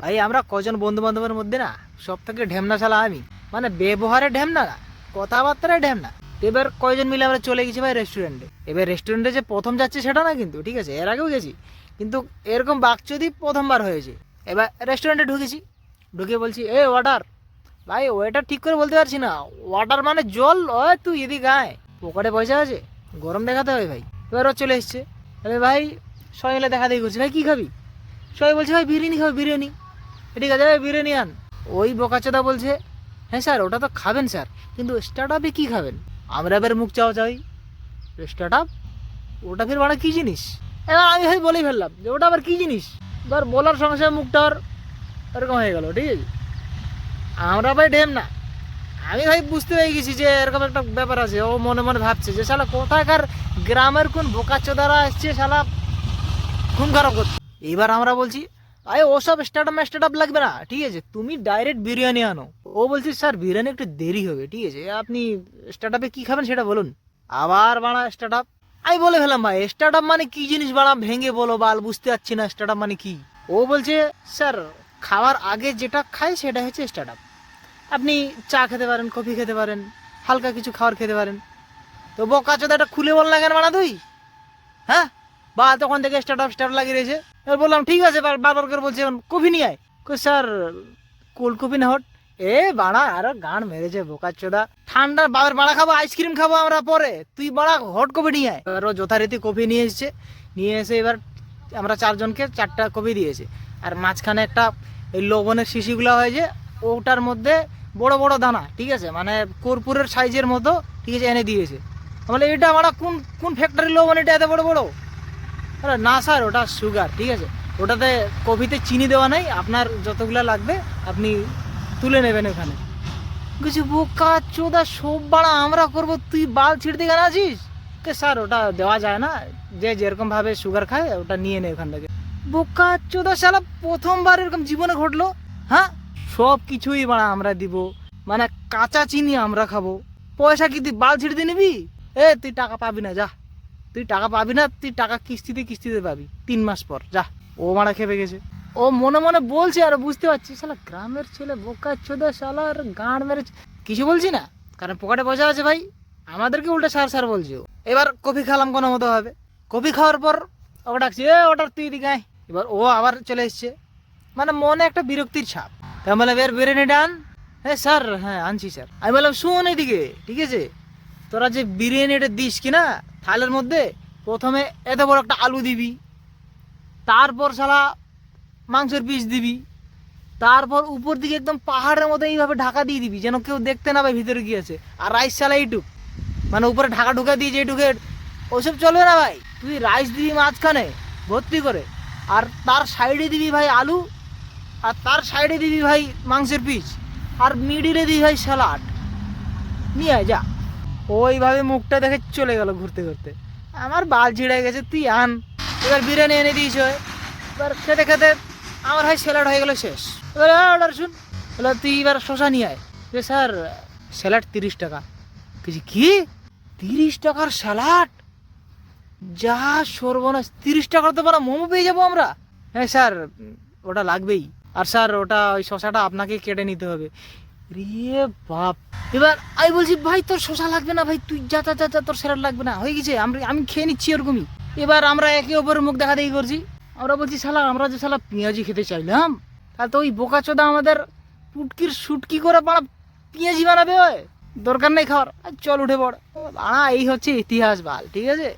ভাই, আমরা কজন বন্ধু বান্ধবের মধ্যে না, সব থেকে ঢেমনা শালা আমি। মানে ব্যবহারে ঢেমনা না কথাবার্তায় ঢেমনা। এবার কয়জন মিলে আমরা চলে গেছি ভাই রেস্টুরেন্টে এবার রেস্টুরেন্টে যে প্রথম যাচ্ছি সেটা না কিন্তু, ঠিক আছে, এর আগেও গেছি। কিন্তু এরকম বাকচুদি প্রথমবার হয়েছে। এবার রেস্টুরেন্টে ঢুকেছি। ঢুকে বলছি, এ ওয়াটার ভাই ওয়েটার ঠিক করে বলতে পারছি না। ওয়াটার মানে জল ও তুই এদিকে আয়। পকেটে পয়সা আছে, গরম দেখাতে হবে ভাই। এবার ও চলে এসছে। আরে ভাই, সবাই মিলে দেখা দেখি করছি। ভাই, কী খাবি? সবাই বলছে, ভাই, বিরিয়ানি খাবে, বিরিয়ানি। ঠিক আছে বিরিয়ানি আন। ওই বোকাচোদা বলছে হ্যাঁ স্যার, ওটা তো খাবেন স্যার, কিন্তু স্টার্ট আপে কী খাবেন? আমরা এবার মুখ চাওয়া চাই। স্টার্ট আপ ওটা ফের বাড়া কী জিনিস? এবার আমি ভাই বলেই ফেললাম যে, ওটা আবার কী জিনিস? এবার বলার সঙ্গে সঙ্গে মুখটা আর এরকম হয়ে গেল, ঠিক আছে? আমরা ভাই ডেম না। আমি ভাই বুঝতে পেরে গেছি যে, এরকম একটা ব্যাপার আছে। ও মনে মনে ভাবছে যে, শালা, কোথাকার গ্রামের কোন বোকাচোদারা আসছে শালা, খুন খারাপ করছে। এবার আমরা বলছি আরে ওসব স্টার্ট আপ স্টার্ট আপ লাগবে না, ঠিক আছে? তুমি ডাইরেক্ট বিরিয়ানি আনো। ও বলছে, স্যার, বিরিয়ানি একটু দেরি হবে, ঠিক আছে? আপনি স্টার্ট আপে কী খাবেন সেটা বলুন। আবার বাড়া স্টার্ট আপ আমি বলে ফেলাম ভাই স্টার্ট আপ মানে কি জিনিস বাড়া ভেঙে বলো, বাল, বুঝতে পারছি না স্টার্ট আপ মানে কি? ও বলছে, স্যার, খাওয়ার আগে যেটা খাই সেটা হচ্ছে স্টার্ট আপ আপনি চা খেতে পারেন, কফি খেতে পারেন, হালকা কিছু খাবার খেতে পারেন। তো বোকা চোদা এটা খুলে বল না কেন বানা তুই? হ্যাঁ? বা তখন থেকে স্টার্ট স্টার্ট লাগিয়ে রয়েছে এবার বললাম, ঠিক আছে, বার- বারবার করে বলছে এখন, কফি নিয়ে আয়। স্যার, কোল্ড কফি না, হট। এ, বাড়া, আরও গান মেরেছে, বোকা চোদা। ঠান্ডা বাবার বাড়া খাব, আইসক্রিম খাব আমরা পরে। তুই বাড়া, হট কফি নিয়ে আয়। এবার ও যথারীতি কফি নিয়ে এসছে। নিয়ে এসে এবার আমরা চারজনকে চারটা কফি দিয়েছে। আর মাঝখানে একটা এই লবণের শিশিগুলো হয়েছে ওটার মধ্যে বড় বড় দানা, ঠিক আছে? মানে কর্পূরের সাইজের মতো, ঠিক আছে, এনে দিয়েছে। বলে এটা আমরা কোন কোন ফ্যাক্টরির লবণ? এটা এত বড় বড়? না স্যার, ওটা সুগার ঠিক আছে? ওটাতে কফিতে চিনি দেওয়া নাই, আপনার যতগুলো লাগবে, আপনি তুলে নেবেন ওখানে। কিছু বোকা চোদা সব বাড়া আমরা করব, তুই বাল ছিঁড়তে কেন আছিস? কে স্যার, ওটা দেওয়া যায় না। যে যেরকম ভাবে সুগার খায়, ওটা নিয়ে নে ওখান থেকে। বোকা চোদা শালা, প্রথমবার এরকম জীবনে ঘটলো হ্যাঁ? সব কিছুই বাড়া আমরা দিব। মানে কাঁচা চিনি আমরা খাব। পয়সা কি তুই বাল ছিঁড়তে নিবি? এ, তুই টাকা পাবি না, যা। তুই টাকা পাবি না, তুই টাকা কিস্তিতে কিস্তিতে পাবি, তিন মাস পর, যা, ও মারা খেপে গেছে। ও মনে মনে বলছে আর বুঝতে পারছি শালা গ্রামের ছেলে, বোকা চোদা শালার গাঁড় মেরেছে। কিছু বলছি না? কারণ পকেটে পয়সা আছে ভাই, আমাদেরকে উল্টে সার সার বলছে। এবার কফি খেলাম কোনো মতো হবে। কফি খাওয়ার পর ওকে ডাকছি, এ ওটার তুই দিকে আয়। এবার ও আবার চলে এসছে। মানে মনে একটা বিরক্তির ছাপ। তাই বলে বের বিরিয়ানি ডান? হ্যাঁ স্যার হ্যাঁ আনছি, স্যার। আমি বললাম, শুন এদিকে, ঠিক আছে? তোরা যে বিরিয়ানিটা দিস কি না থালের মধ্যে, প্রথমে এত বড় একটা আলু দিবি, তারপর শালা মাংসের পিস দিবি, তারপর উপর দিকে একদম পাহাড়ের মতো এইভাবে ঢাকা দিয়ে দিবি, যেন কেউ দেখতে না পায় ভিতরে কি আছে। আর রাইস চালা এইটুক। মানে উপরে ঢাকা ঢুকা দিয়ে যেটুকে ওসব চলবে না ভাই। তুই রাইস দিবি মাঝখানে, ভর্তি করে। আর তার সাইডে দিবি ভাই আলু, আর তার সাইডে দিবি ভাই মাংসের পিস। আর মিডিলে দিবি ভাই স্যালাড। নিয়ে যা। ওইভাবে মুখটা দেখে চলে গেল ঘুরতে ঘুরতে। আমার বাল ছিঁড়ে গেছে, তুই আন। এবার বিরিয়ানি এনে দিয়েছ এবার খেতে খেতে আমার ভাই স্যালাড হয়ে গেল শেষ। এবার অর্ডার শুন। বলে তুই এবার শশা নিয়ে আয়। যে স্যার স্যালাড তিরিশ টাকা। কিছু কি? তিরিশ টাকার স্যালাড যা সর্বনাশ। তিরিশ টাকার তো বলা মোমো পেয়ে যাব আমরা। হ্যাঁ স্যার, ওটা লাগবেই। আর স্যার, ওটা ওই শশাটা আপনাকে কেটে নিতে হবে। রে বাপ। এবার আমি বলছি ভাই তোর শশা লাগবে না ভাই তুই যা যা যা, তোর স্যালাড লাগবে না। হয়ে গেছে আমরা আমি খেয়ে নিচ্ছি ওরকমই এবার আমরা একে অপরের মুখ দেখা দেখি করছি। আমরা বলছি শালা আমরা যে শালা পেঁয়াজি খেতে চাইলাম তাহলে তো ওই বোকাচোদা আমাদের পুটকির সুটকি করে পাড়া পেঁয়াজি বানাবে দরকার নেই খাওয়ার। চল উঠে পড়। আ এই হচ্ছে ইতিহাস বাল ঠিক আছে?